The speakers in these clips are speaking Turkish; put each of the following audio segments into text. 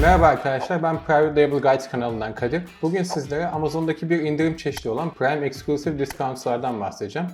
Merhaba arkadaşlar, ben Private Label Guides kanalından Kadir. Bugün sizlere Amazon'daki bir indirim çeşidi olan Prime Exclusive Discounts'lardan bahsedeceğim.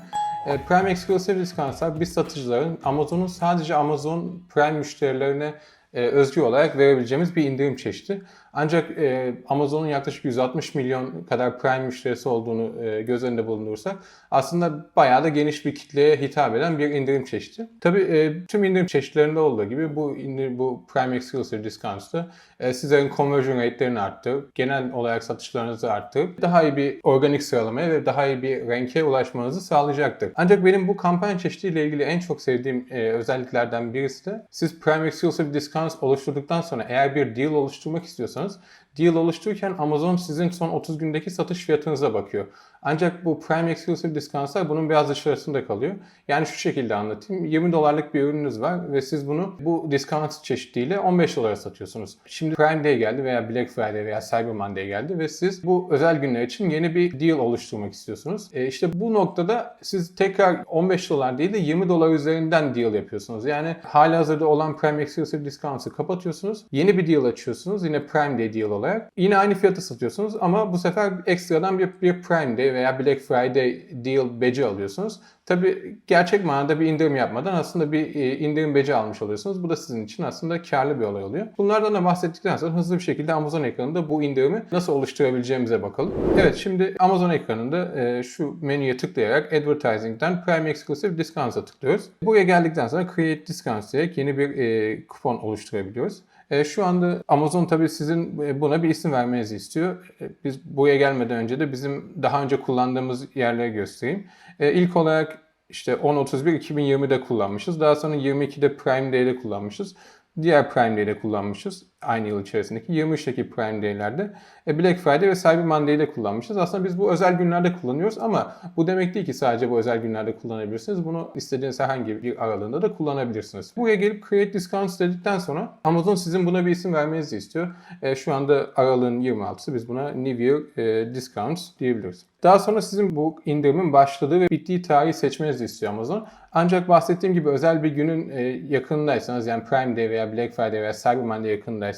E, Prime Exclusive Discounts'lar biz satıcıların Amazon'un sadece Amazon Prime müşterilerine e, özgü olarak verebileceğimiz bir indirim çeşidi. Ancak e, Amazon'un yaklaşık 160 milyon kadar Prime müşterisi olduğunu e, göz önünde bulundurursak aslında bayağı da geniş bir kitleye hitap eden bir indirim çeşidi. Tabii e, tüm indirim çeşitlerinde olduğu gibi bu indirim, bu Prime Exclusive Discounts'ta e, sizlerin conversion rate'lerini arttırıp, genel olarak satışlarınızı arttırıp daha iyi bir organik sıralamaya ve daha iyi bir renke ulaşmanızı sağlayacaktır. Ancak benim bu kampanya çeşidiyle ilgili en çok sevdiğim özelliklerden birisi de siz Prime Exclusive Oluşturduktan sonra eğer bir deal oluşturmak istiyorsanız deal oluştururken Amazon sizin son 30 gündeki satış fiyatınıza bakıyor. Ancak bu Prime Exclusive Discounts'lar bunun biraz dışarısında kalıyor. Yani şu şekilde anlatayım. 20 dolarlık bir ürününüz var ve siz bunu bu discount çeşidiyle 15 dolara satıyorsunuz. Şimdi Prime Day geldi veya Black Friday veya Cyber Monday geldi ve siz bu özel günler için yeni bir deal oluşturmak istiyorsunuz. E işte bu noktada siz tekrar 15 dolar değil de 20 dolar üzerinden deal yapıyorsunuz. Yani hali hazırda olan Prime Exclusive Discounts'ı kapatıyorsunuz. Yeni bir deal açıyorsunuz. Yine Prime Day deal olarak. Yine aynı fiyatı satıyorsunuz ama bu sefer ekstradan bir, bir Prime Day veya Black Friday deal badge alıyorsunuz. Tabi gerçek manada bir indirim yapmadan aslında bir e, indirim badge almış oluyorsunuz. Bu da sizin için aslında karlı bir olay oluyor. Bunlardan da bahsettikten sonra hızlı bir şekilde Amazon ekranında bu indirimi nasıl oluşturabileceğimize bakalım. Evet şimdi Amazon ekranında e, şu menüye tıklayarak Advertising'den Prime Exclusive Discounts'a tıklıyoruz. Buraya geldikten sonra Create Discounts diyerek yeni bir e, kupon oluşturabiliyoruz. E, şu anda Amazon tabii sizin e, buna bir isim vermenizi istiyor. E, biz buraya gelmeden önce de bizim daha önce kullandığımız yerleri göstereyim. E, ilk olarak işte 10.31 2020'de kullanmışız. Daha sonra 22'de Prime Day'de kullanmışız. Diğer Prime Day'de kullanmışız. Aynı yıl içerisindeki 23'teki Prime Day'lerde. E, Black Friday ve Cyber Monday'de kullanmışız. Aslında biz bu özel günlerde kullanıyoruz ama bu demek değil ki sadece bu özel günlerde kullanabilirsiniz. Bunu istediğiniz herhangi bir aralığında da kullanabilirsiniz. Buraya gelip Create Discounts dedikten sonra Amazon sizin buna bir isim vermenizi istiyor. E, şu anda aralığın 26'sı. Biz buna New Year e, Discounts diyebiliriz. Daha sonra sizin bu indirimin başladığı ve bittiği tarihi seçmenizi istiyor Amazon. Ancak bahsettiğim gibi özel bir günün e, yakınındaysanız yani Prime Day veya Black Friday veya Cyber Monday yakınındaysanız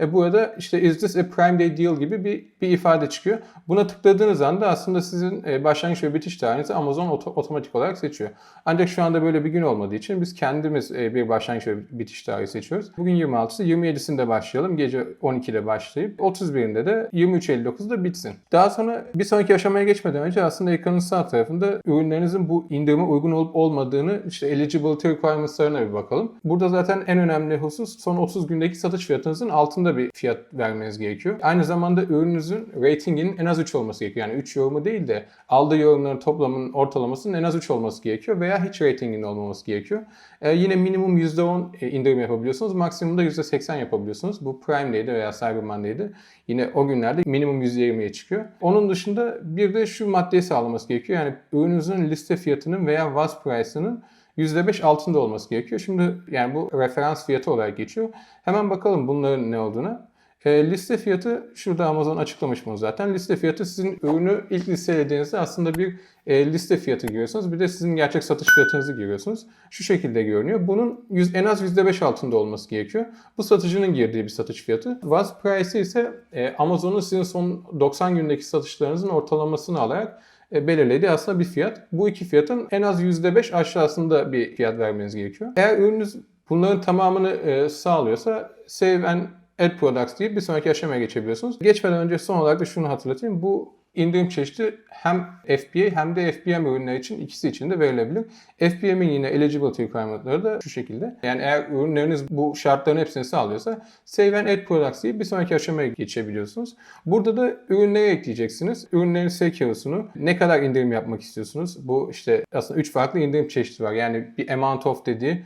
e, burada işte is this a Prime Day deal gibi bir, bir ifade çıkıyor. Buna tıkladığınız anda aslında sizin e, başlangıç ve bitiş tarihinizi Amazon oto, otomatik olarak seçiyor. Ancak şu anda böyle bir gün olmadığı için biz kendimiz e, bir başlangıç ve bitiş tarihi seçiyoruz. Bugün 26'sı 27'sinde başlayalım. Gece 12'de başlayıp 31'inde de 23.59'da bitsin. Daha sonra bir sonraki aşamaya geçmeden önce aslında ekranın sağ tarafında ürünlerinizin bu indirime uygun olup olmadığını işte eligibility requirements'larına bir bakalım. Burada zaten en önemli husus son 30 gündeki satış fiyatınızın altında bir fiyat vermeniz gerekiyor. Aynı zamanda ürününüzün ratinginin en az 3 olması gerekiyor. Yani 3 yorumu değil de aldığı yorumların toplamının ortalamasının en az 3 olması gerekiyor veya hiç ratingin olmaması gerekiyor. Ee, yine minimum %10 e, indirim yapabiliyorsunuz. Maksimum da %80 yapabiliyorsunuz. Bu Prime Day'de veya Cyber Monday'de yine o günlerde minimum %20'ye çıkıyor. Onun dışında bir de şu maddeyi sağlaması gerekiyor. Yani ürününüzün liste fiyatının veya was price'ının %5 altında olması gerekiyor. Şimdi yani bu referans fiyatı olarak geçiyor. Hemen bakalım bunların ne olduğuna. E, liste fiyatı şurada Amazon açıklamış bunu zaten. Liste fiyatı sizin ürünü ilk listelediğinizde aslında bir e, liste fiyatı giriyorsunuz. Bir de sizin gerçek satış fiyatınızı giriyorsunuz. Şu şekilde görünüyor. Bunun yüz, en az %5 altında olması gerekiyor. Bu satıcının girdiği bir satış fiyatı. Was price ise e, Amazon'un sizin son 90 gündeki satışlarınızın ortalamasını alarak belirlediği aslında bir fiyat. Bu iki fiyatın en az %5 aşağısında bir fiyat vermeniz gerekiyor. Eğer ürününüz bunların tamamını e, sağlıyorsa Save and Add Products deyip bir sonraki aşamaya geçebiliyorsunuz. Geçmeden önce son olarak da şunu hatırlatayım. Bu indirim çeşidi hem FBA hem de FBM ürünler için ikisi için de verilebilir. FBM'in yine eligibility requirement'ları da şu şekilde. Yani eğer ürünleriniz bu şartların hepsini sağlıyorsa Save and Add Products deyip bir sonraki aşamaya geçebiliyorsunuz. Burada da ürünleri ekleyeceksiniz. Ürünlerin SKU'sunu ne kadar indirim yapmak istiyorsunuz? Bu işte aslında 3 farklı indirim çeşidi var. Yani bir amount of dediği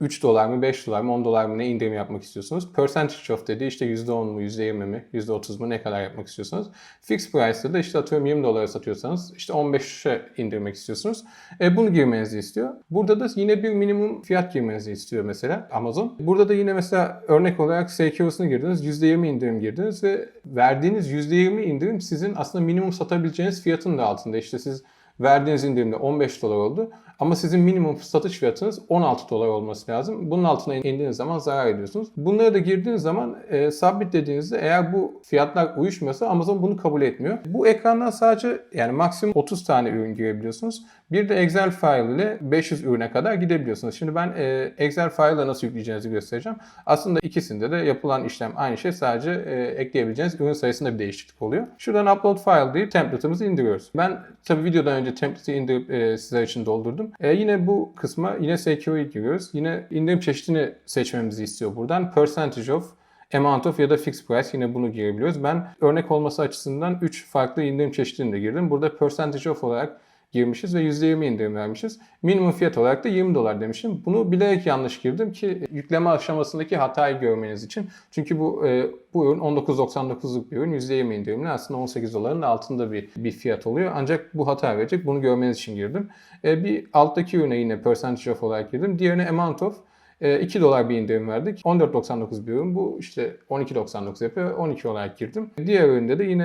3 dolar mı, 5 dolar mı, 10 dolar mı ne indirim yapmak istiyorsunuz? Percentage of dediği işte %10 mu, %20 mi, %30 mu ne kadar yapmak istiyorsunuz? Fixed price'da da işte atıyorum 20 dolara satıyorsanız işte 15'e indirmek istiyorsunuz. E, bunu girmenizi istiyor. Burada da yine bir minimum fiyat girmenizi istiyor mesela Amazon. Burada da yine mesela örnek olarak SKU'sunu girdiniz, %20 indirim girdiniz ve verdiğiniz %20 indirim sizin aslında minimum satabileceğiniz fiyatın da altında. İşte siz verdiğiniz indirimde 15 dolar oldu. Ama sizin minimum satış fiyatınız 16 dolar olması lazım. Bunun altına indiğiniz zaman zarar ediyorsunuz. Bunlara da girdiğiniz zaman e, sabit dediğinizde eğer bu fiyatlar uyuşmuyorsa Amazon bunu kabul etmiyor. Bu ekrandan sadece yani maksimum 30 tane ürün girebiliyorsunuz. Bir de Excel file ile 500 ürüne kadar gidebiliyorsunuz. Şimdi ben e, Excel file'la nasıl yükleyeceğinizi göstereceğim. Aslında ikisinde de yapılan işlem aynı şey. Sadece e, ekleyebileceğiniz ürün sayısında bir değişiklik oluyor. Şuradan upload file deyip template'ımızı indiriyoruz. Ben tabi videodan önce template'i indirip e, sizler için doldurdum. E, yine bu kısma yine secure giriyoruz. Yine indirim çeşidini seçmemizi istiyor buradan. Percentage of Amount of ya da fixed price yine bunu girebiliyoruz. Ben örnek olması açısından 3 farklı indirim çeşidini de girdim. Burada percentage of olarak girmişiz ve %20 indirim vermişiz. Minimum fiyat olarak da 20 dolar demişim. Bunu bilerek yanlış girdim ki yükleme aşamasındaki hatayı görmeniz için. Çünkü bu e, bu ürün 19.99'luk bir ürün %20 indirimli aslında 18 doların altında bir bir fiyat oluyor. Ancak bu hata verecek. Bunu görmeniz için girdim. E, bir alttaki ürüne yine percentage of olarak girdim. Diğerine amount of 2 dolar bir indirim verdik. 14.99 bir ürün. Bu işte 12.99 yapıyor. 12 olarak girdim. Diğer üründe de yine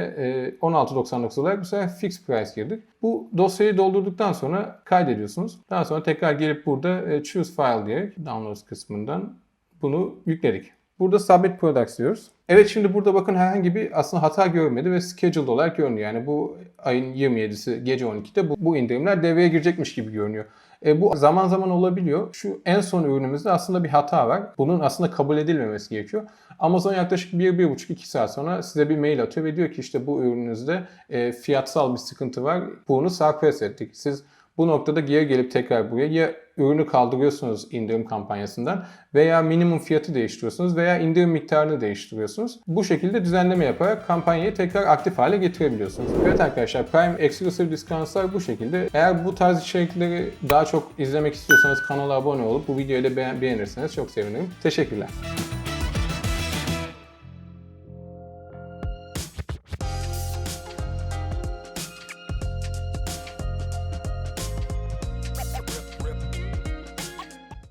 16.99 olarak bu sefer fixed price girdik. Bu dosyayı doldurduktan sonra kaydediyorsunuz. Daha sonra tekrar gelip burada choose file diyerek downloads kısmından bunu yükledik. Burada submit products diyoruz. Evet şimdi burada bakın herhangi bir aslında hata görmedi ve scheduled olarak görünüyor. Yani bu ayın 27'si gece 12'de bu, bu indirimler devreye girecekmiş gibi görünüyor. E, bu zaman zaman olabiliyor. Şu en son ürünümüzde aslında bir hata var. Bunun aslında kabul edilmemesi gerekiyor. Amazon yaklaşık 1-1,5-2 saat sonra size bir mail atıyor ve diyor ki işte bu ürününüzde e, fiyatsal bir sıkıntı var. Bunu suppress ettik. Siz bu noktada geri gelip tekrar buraya ya ürünü kaldırıyorsunuz indirim kampanyasından veya minimum fiyatı değiştiriyorsunuz veya indirim miktarını değiştiriyorsunuz. Bu şekilde düzenleme yaparak kampanyayı tekrar aktif hale getirebiliyorsunuz. Evet arkadaşlar Prime Exclusive Discounts'lar bu şekilde. Eğer bu tarz içerikleri daha çok izlemek istiyorsanız kanala abone olup bu videoyu da beğen beğenirseniz çok sevinirim. Teşekkürler.